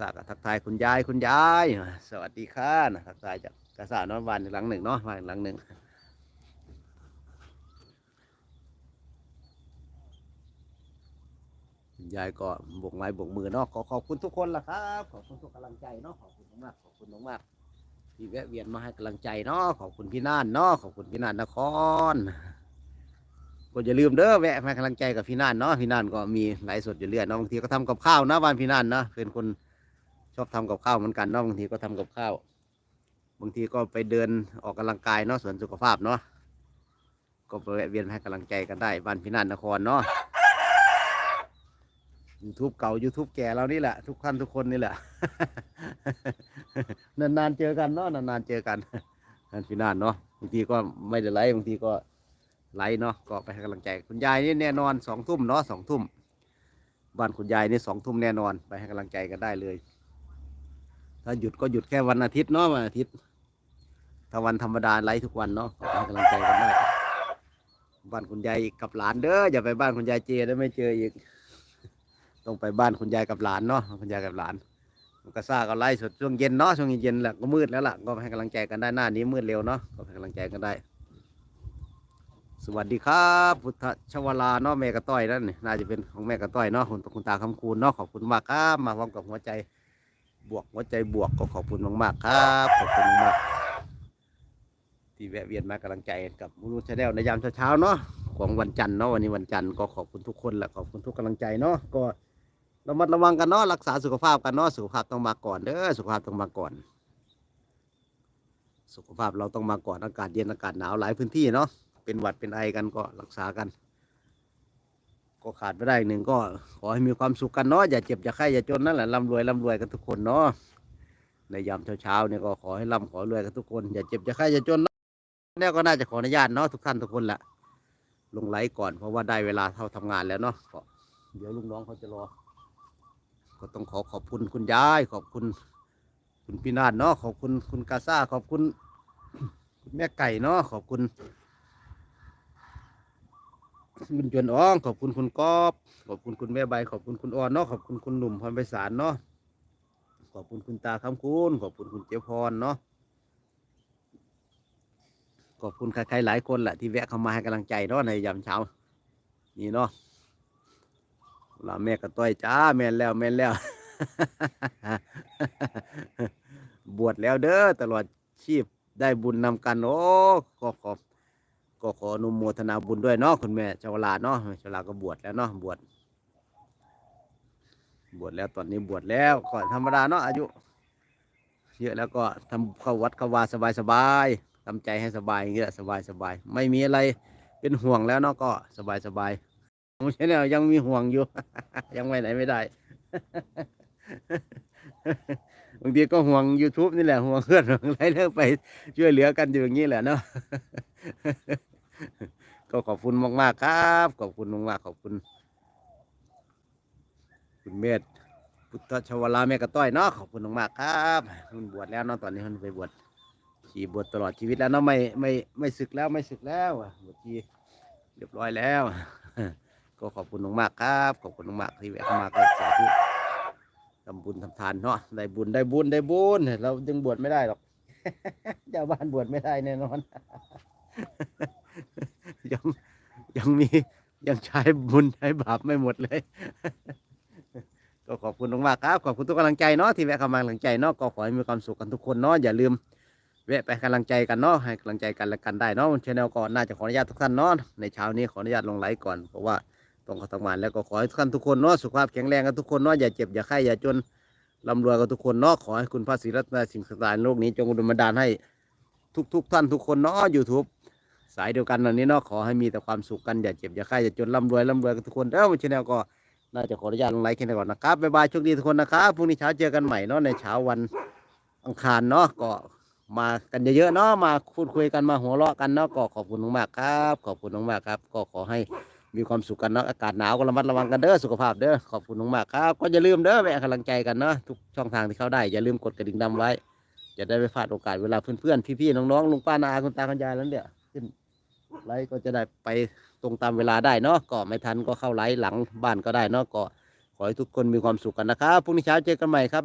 ษากับทักทายคุณยายคุณยาย สวัสดีค่ะนะทักทายจากกษาเนาะวันหลังหนึ่งเนาะวันหลังหนึ่งคุณยายก็บกไม้บกมือเนาะขอขอบคุณทุกคนละครับ ขอบคุณทุกกำลังใจเนาะขอบคุณมากขอบคุณมากที่แวะเวียนมาให้กำลังใจเนาะขอบคุณพี่น่านเนาะขอบคุณพี่น่านนครก็อย่าลืมเด้อแวะมากำลังใจกับพี่น่านเนาะพี่น่านก็มีไลฟ์สดอยู่เรื่อยเนาะบางทีก็ทำกับข้าวนะบ้านพี่น่านนะเป็นคน อบทำกับข้าวเหมือนกันเนาะบางทีก็ทำกับข้าว บางทีก็ไปเดินออกกำลังกายเนาะสวนสุขภาพเนาะก็ไปเวียนให้กำลังใจกันได้บ้านพี่น่านนครเนาะยูทูบเก่า YouTube แก่เรานี่แหละ ทุกท่านทุกคนนี่แหละ นานๆเจอกันเนาะนานๆเจอกันบ้านพี่น่านเนาะบางทีก็ไม่ได้ไลฟ์บางทีก็ไลฟ์เนาะก็ไปให้กำลังใจคุณยายนี่แน่นอนสองทุ่มเนาะสองทุ่มบ้านคุณยายนี่สองทุ่มแน่นอน ไปให้กำลังใจกันได้เลย ถ้าหยุดก็หยุดแค่วันอาทิตย์เนาะวันอาทิตย์ ถ้าวันธรรมดาไลฟ์ทุกวันเนาะให้กำลังใจกันได้บ้านคุณยายกับหลานเด้ออย่าไปบ้านคุณยายเจได้ไม่เจออีก ต้องไปบ้านคุณยายกับหลานเนาะคุณยายกับหลานมันก็ซ่าก็ไล่สดช่วงเย็นเนาะช่วงเย็นแหละก็มืดแล้วล่ะก็ให้กำลังใจกันได้หน้านี้มืดเร็วเนาะก็ให้กำลังใจกันได้ สวัสดีครับ พุทธชวลาเนาะแม่กระต้อยนั่นนี่น่าจะเป็นของแม่กระต้อยเนาะคุณคุณตาคำคูณเนาะขอบคุณมากครับมาพร้อมกับหัวใจ บวกหัวใจบวกก็ขอบคุณมากๆครับ ขอบคุณมากที่แวะเวียนมากำลังใจกับมูนูชาแนลในยามเช้าๆเนาะของวันจันทร์เนาะวันนี้วันจันทร์ก็ขอบคุณทุกคนแหละขอบคุณทุกกำลังใจเนาะก็ระมัดระวังกันเนาะรักษาสุขภาพกันเนาะสุขภาพต้องมาก่อนเด้อสุขภาพต้องมาก่อน สุขภาพเราต้องมาก่อนอากาศเย็นอากาศหนาวหลายพื้นที่เนาะเป็นหวัดเป็นไอกันก็รักษากัน ก็ขาดไม่ได้หนึ่งก็ขอให้มีความสุขกันเนาะอย่าเจ็บอย่าไข้อย่าจนนั่นแหละร่ำรวยร่ำรวยกันทุกคนเนาะในยามเช้าๆเนี่ยก็ขอให้ร่ำขอรวยกันทุกคนอย่าเจ็บอย่าไข้อย่าจนเนี่ยก็น่าจะขออนุญาตเนาะทุกท่านทุกคนแหละลงไลฟ์ก่อนเพราะว่าได้เวลาเท่าทำงานแล้วเนาะเดี๋ยวลุงน้องเขาจะรอ ก็ต้องขอขอบคุณคุณยาย ขอบคุณ คุณพี่นาฏเนาะขอบคุณคุณกาซ่าขอบคุณ แม่ไก่เนาะขอบคุณ คุณจวนอ้องขอบคุณคุณกอบขอบคุณคุณแม่ใบขอบคุณคุณอ่อนเนาะขอบคุณคุณหนุ่มพรไพศาลเนาะขอบคุณคุณตาคำคุณขอบคุณคุณเจ้าพรเนาะขอบคุณใครๆหลายคนแหละที่แวะเข้ามาให้กำลังใจเนาะในยามเช้า นี่เนาะลาแม่กระต้อยจ้าแม่นแล้วแม่นแล้ว บวชแล้วเด้อตลอดชีพได้บุญนำกันโอ้ขอขอบ ก็ขออนุโมทนาบุญด้วยเนาะคุณแม่ชาวลาเนาะชาวลาก็บวชแล้วเนาะบวชบวชแล้วตอนนี้บวชแล้วก็ธรรมดาเนาะอายุ เยอะแล้วก็ทำเข้าวัดเข้าวาสบายสบายๆทำใจให้สบายอย่างเงี้ยสบายสบายไม่มีอะไรเป็นห่วงแล้วเนาะก็สบายสบายไม่ใช่แล้วยังมีห่วงอยู่ ยังไปไหนไม่ได้บางทีก็ห่วง YouTube นี่แหละห่วงเพื่อนห่วงอะไรเลิกไปช่วยเหลือกันอยู่อย่างนี้แหละเนาะ ก็ขอบคุณมากๆครับ ขอบคุณมากๆขอบคุณ คุณเมธพุทธชวลาแม่กระต้อยเนาะขอบคุณมากๆครับมันบวชแล้วเนาะตอนนี้มันไปบวชชีบวชตลอดชีวิตแล้วเนาะไม่ไม่ไม่ศึกแล้วไม่ศึกแล้วบวชชีเรียบร้อยแล้ว ก็ขอบคุณมากๆครับ ขอบคุณมากๆที่แวะเข้ามาก็สาธุทำบุญทำทานเนาะได้บุญได้บุญได้บุญเราจึงบวชไม่ได้หรอกเจ้าบ้านบวชไม่ได้แน่นอน ยังยังมียังใช้บุญใช้บาปไม่หมดเลย ก็ขอบคุณมากครับ ขอบคุณทุกกำลังใจเนาะที่แวะเข้ามากำลังใจเนาะก็ขอให้มีความสุขกันทุกคนเนาะอย่าลืมแวะไปกำลังใจกันเนาะให้กำลังใจกันและกันได้เนาะชแนลก่อนน่าจะขออนุญาตทุกท่านเนาะในเช้านี้ขออนุญาตลงไลฟ์ก่อนเพราะว่าต้องข้าทำงานแล้วก็ขอให้ทุกท่านทุกคนเนาะสุขภาพแข็งแรงกันทุกคนเนาะอย่าเจ็บอย่าไข้อย่าจนร่ำรวยกันทุกคนเนาะขอให้คุณพระศรีรัตนสิ่งศักดิ์สิทธิ์ในโลกนี้จงอุดมบันดาลให้ทุกๆท่านทุกคนเนาะยูทูบ สายเดียวกันเหล่านี้เนาะขอให้มีแต่ความสุขกันอย่าเจ็บอย่าไข้อย่าจนร่ำรวยร่ำรวยกันทุกคนเด้อวันชแนลก็น่าจะขออนุญาตลงไลค์แค่นี้ก่อนนะครับบ๊ายบายโชคดีทุกคนนะครับพรุ่งนี้เช้าเจอกันใหม่เนาะในเช้าวันอังคารเนาะก็มากันเยอะๆเนาะมาพูดคุยกันมาหัวเราะกันเนาะก็ขอบคุณมากๆครับ ขอบคุณมากๆครับ ก็ขอให้มีความสุขกันเนาะอากาศหนาวก็ระมัดระวังกันเด้อสุขภาพเด้อขอบคุณมากๆครับก็อย่าลืมเด้อแวะกำลังใจกันเนาะทุกช่องทางที่เข้าได้อย่าลืมกดกระดิ่งดำไว้จะได้ไม่พลาดโอกาสเวลาเพื่อนๆพี่ๆน้องๆลุงป้านาอาคุณตาคุณยายแล้วเนี่ยขึ้น ไลฟ์ก็จะได้ไปตรงตามเวลาได้เนาะก็ไม่ทันก็เข้าไลฟ์หลังบ้านก็ได้เนาะก็ขอให้ทุกคนมีความสุขกันนะครับพรุ่งนี้เช้าเจอกันใหม่ครับ